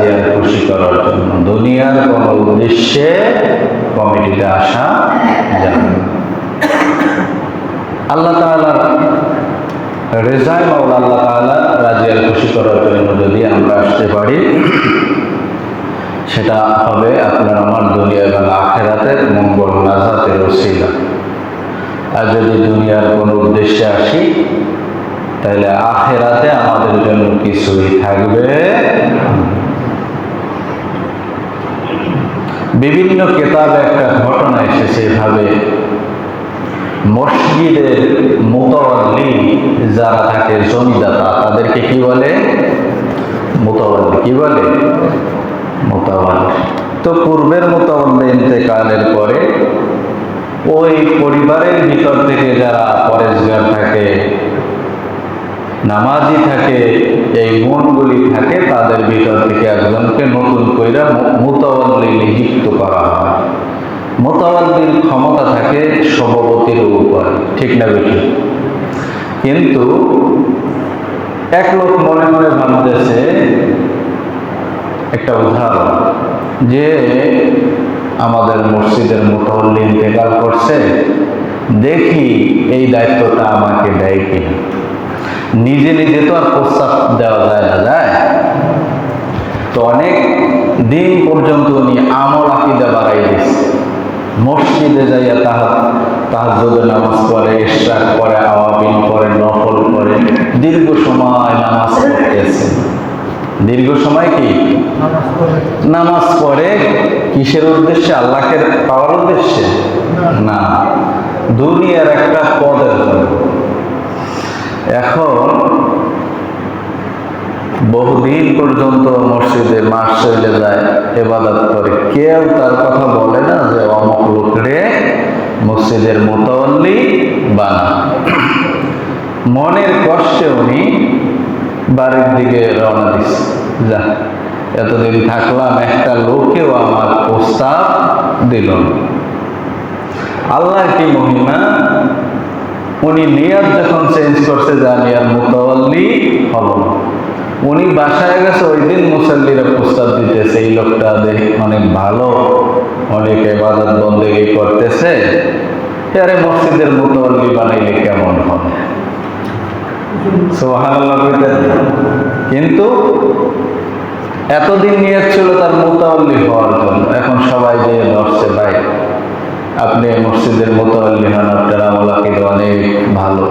রাজি খুশি করার জন্য দুনিয়ার কোনো উদ্দেশ্যে কমিটিতে আসা যাবে আল্লাহ তাআলার রেজায় মাওলা আল্লাহ তাআলা রাজি আর খুশি করার জন্য যদি আমরা আসতে পারি, সেটা হবে আপনার আমার দুনিয়া এবং আখেরাতের মঙ্গল নাজাতের ওসিলা। আর যদি দুনিয়ার কোনো উদ্দেশ্যে আসি, তাহলে আখেরাতে আমাদের জন্য কিছুই থাকবে না। বিভিন্ন কেতাবে একটা ঘটনা এসেছে এভাবে। মসজিদের মোতাবল্লি যারা থাকে, জমিদাতা, তাদেরকে কি বলে? মোতাবল্লি কি বলে? মোতাবল্লি তো পূর্বের মোতাবল্লি ইন্তেকালের পরে ওই পরিবারের ভিতর থেকে যারা পরেশগার থাকে, নামাজি থাকে, এই গুণগুলি থাকে, তাদের ভিতর থেকে একজনকে নতুন কইরা মোতাবল্লির ক্ষমতা থাকে সভাপতির উপর, ঠিক না বেশি কিন্তু এক লোক মনে মনে ভাবতেছে, একটা উদাহরণ, যে আমাদের মসজিদের মোতাবল্লি ইন্তেকাল করছে, দেখি এই দায়িত্বটা আমাকে দেয় কিনা। নিজে নিজে তো আর প্রস্তাব দেওয়া যায় না, যায়? তো অনেক দিন পর্যন্ত উনি আমল বাড়াই দিয়েছে মসজিদে যাইয়া তাহার তাহাজুদের নামাজ পড়ে ইশরাক পড়ে আওয়াবিন পড়ে নফল পড়ে দীর্ঘ সময় নামাজ পড়তেছে। দীর্ঘ সময় কি? নামাজ পড়ে। কিসের উদ্দেশ্যে? আল্লাহকে পাওয়ার উদ্দেশ্যে? না। দুনিয়ার একটা পদের এখন বহুদিন পর্যন্ত মসজিদে মাস চলে যায়, এবাদত করে। কেউ তার কথা বলে না যে অমুক লোকরে মসজিদের মোতাবল্লি বানা। মনের কষ্টে উনি বাড়ির দিকে রওনা দিচ্ছে যা, এতদিন থাকলাম, একটা লোকেও আমার প্রস্তাব দিল না। আল্লাহর কি মহিমা? উনি নিয়াত যখন চেঞ্জ করছে যে আমি আর মোতাবল্লি হব না। উনি বাসায় গেছে, ওই দিন মুসল্লিরা প্রস্তাব দিতেছে, এই লোকটা দেখি অনেক ভালো। অনেক এবাদত বন্দেগি করতেছে। আরে মসজিদের মোতাবল্লি বানাইলে কেমন হবে কিন্তু এতদিন নিয়ে ছিল তার মোতাবল্লি হওয়ার জন্য। এখন সবাই যে ধরছে, ভাই, আপনি মসজিদের মোতাবল্লি হন, আপনার আমলা কিন্তু অনেক ভালো।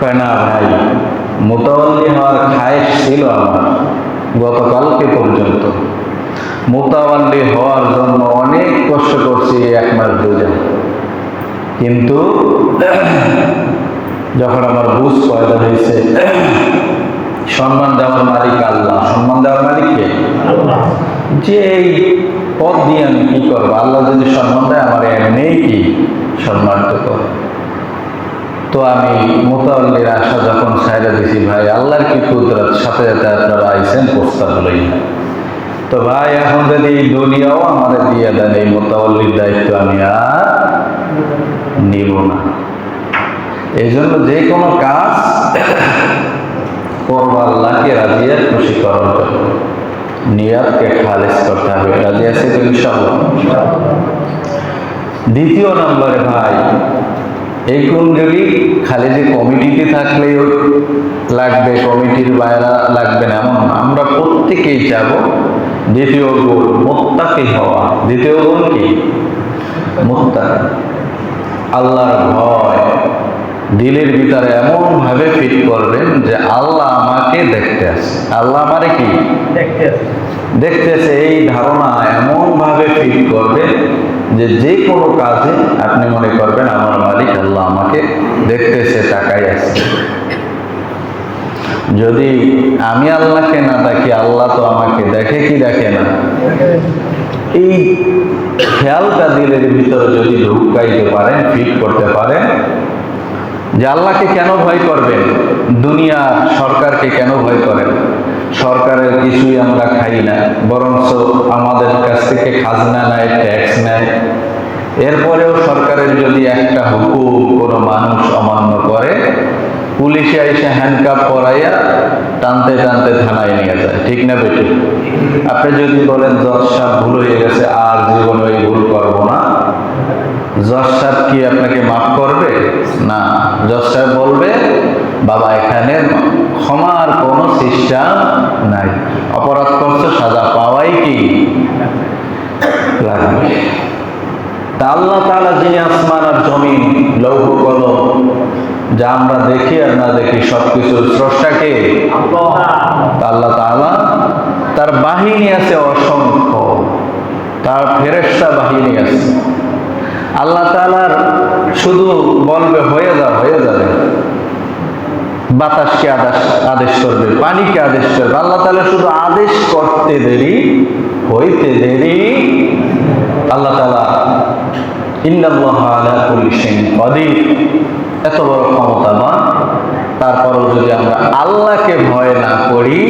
কয়, না ভাই মোতাবল্লি হওয়ার খায়েশ ছিল আমার গতকালকে পর্যন্ত। মোতাবল্লি হওয়ার জন্য অনেক কষ্ট করছি এক মাস দুজন কিন্তু যখন আমার বুঝ পয়দা হয়েছে, সম্মান দেওয়ার মালিক আল্লাহ। সম্মান দেওয়ার মালিক কে? যে এই পদ দিয়ে আমি কি করব? আল্লাহ যদি সম্মান দেয়, আমার এমনিই কি সম্মানিত তো আমি মোতাল্লির আশা যখন সাইডে দিছি ভাই আল্লাহর কি কুদরত সাথে সাথে আপনারা আইসেন প্রস্তাব লই তো ভাই, এখন যদি এই দুনিয়াও আমাদের দিয়ে দেন, এই মোতাল্লির দায়িত্ব আমি আর নিব না। এই জন্য যে কোনো কাজ করব আল্লাহকে রাজিয়া খুশি করার জন্য। নিয়াতকে খালেজ করতে হবে। রাজি আছে তো ইনশাল্লাহ দ্বিতীয় নম্বরে ভাই, এই গুণগুলি খালি যে কমিটিতে থাকলেই লাগবে, কমিটির বাইরা লাগবে না, এমন আমরা প্রত্যেকেই যাব দ্বিতীয় গুণ মোত্তাকি হওয়া। দ্বিতীয় গুণ কি? মোত্তাকি। আল্লাহর ভয়। দিলের ভিতরে এমন ভাবে ফিট করবেন যে আল্লাহ আমাকে দেখতে আসে আল্লাহ আমারে কি? দেখতে আছে দেখতে দেখতেছে এই ধারণা এমন ভাবে ফিট করবে যে যে কোনো কাজে আপনি মনে করবেন আমার মালিক আল্লাহ আমাকে দেখতেছে তাকাই আছে। যদি আমি আল্লাহকে না দেখি আল্লাহ তো আমাকে দেখে কি দেখে না? এই খেয়ালটা দিলের ভিতরে যদি ঢুকাইতে পারেন ফিট করতে পারেন, যে আল্লাহকে কেন ভয় করবেন? দুনিয়া সরকারকে কেন ভয় করেন? সরকারের কিছুই আমরা খাই না, বরঞ্চ আমাদের কাছ থেকে খাজনা নেয় ট্যাক্স নেয়। এরপরেও সরকারের যদি একটা হুকুম কোনো মানুষ অমান্য করে পুলিশে এসে হ্যান্ডকাপ পরাইয়া টানতে টানতে থানায় নিয়ে যায়। ঠিক না বেটি? আপনি যদি বলেন, জজ সাহেব ভুল হয়ে গেছে, আর জীবনে ওই ভুল করব না। জজ সাহেব কি আপনাকে মাফ করবে? না। জজ সাহেব বলবে, বাবা, এখানে ক্ষমার কোনো সিস্টেম নাই। অপরাধ করছে, সাজা পাওয়াই কি? লাগবে। আল্লাহ তাআলা যিনি আসমান আর জমিন লৌহ কলম যা আমরা দেখি আর না দেখি সবকিছুর স্রষ্টাকে আল্লাহ। তাআলা। তার বাহিনী আছে অসংখ্য। তার ফেরেশতা বাহিনী আছে। আল্লাহ তাআলার শুধু বলবে হয়ে যা হয়ে যাবে বাতাসকে আদেশ আদেশ করবে পানিকে আদেশ করবে। আল্লাহ তাআলা শুধু আদেশ করতে দেরি হইতে দেরি। আল্লাহ তাআলা এত বড় ক্ষমতাবান তারপরও যদি আমরা আল্লাহকে ভয় না করি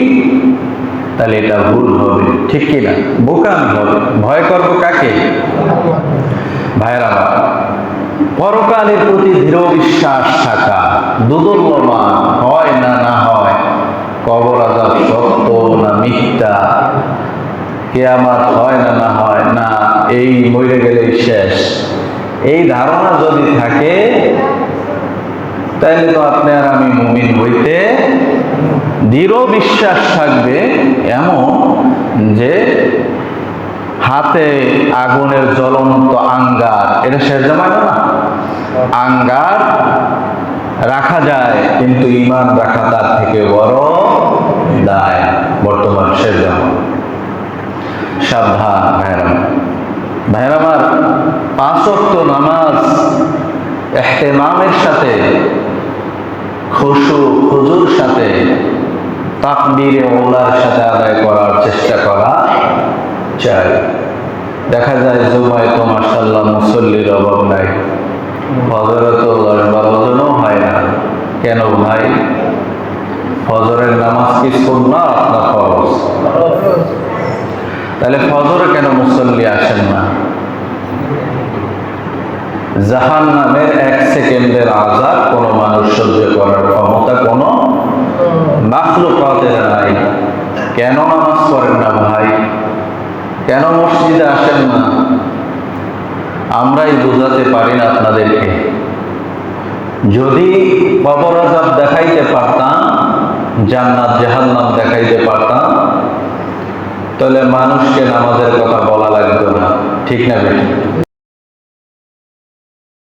তাহলে এটা ভুল হবে। ঠিক কি না? বোকামি হবে। ভয় করব কাকে? আমার, পরকালের প্রতি দৃঢ় বিশ্বাস থাকা দুদুল্যমান হয় না না হয় কবর আজাব সত্য না মিথ্যা? কেয়ামাত হয় না না হয়? না এই মরে গেলেই শেষ। এই ধারণা যদি থাকে, তাহলে তো আপনি আর আমি মুমিন হইতে দৃঢ় বিশ্বাস থাকবে এমন যে হাতে আগুনের জ্বলন্ত আঙ্গার, এটা শেষ জামায় না? আঙ্গার রাখা যায়, কিন্তু ইমান রাখা তার থেকে বড় দায়। বর্তমান শেষ জামা সাবধান ভাইরাম ভাইরামার পাঁচ ওয়াক্ত নামাজ এহতেমামের সাথে খুশু খুজুর সাথে, তাকবীরে ওলার সাথে আদায় করার চেষ্টা করা চাই দেখা যায় জুমায় তো মার্শাল্লাহ মুসল্লির অভাব নাই। ফজরে তো দশ বারো হয় না। কেন ভাই? ফজরের নামাজ কি না ফরজ? তাহলে ফজরে কেন মুসল্লি আসেন না? জাহান নামের এক সেকেন্ডের আজাদ কোনো মানুষ সহ্য করার ক্ষমতা কোনো মাখলুকাতের নাই। কেন নামাজ পড়েন না ভাই? কেন মসজিদে আসেন না? আমরাই বোঝাতে পারি না আপনাদেরকে। যদি কবর আজাব দেখাইতে পারতাম, জান্নাত, জাহান্নাম দেখাইতে পারতাম, তাহলে মানুষকে নামাজের কথা বলা লাগতো না। ঠিক না বেঠিক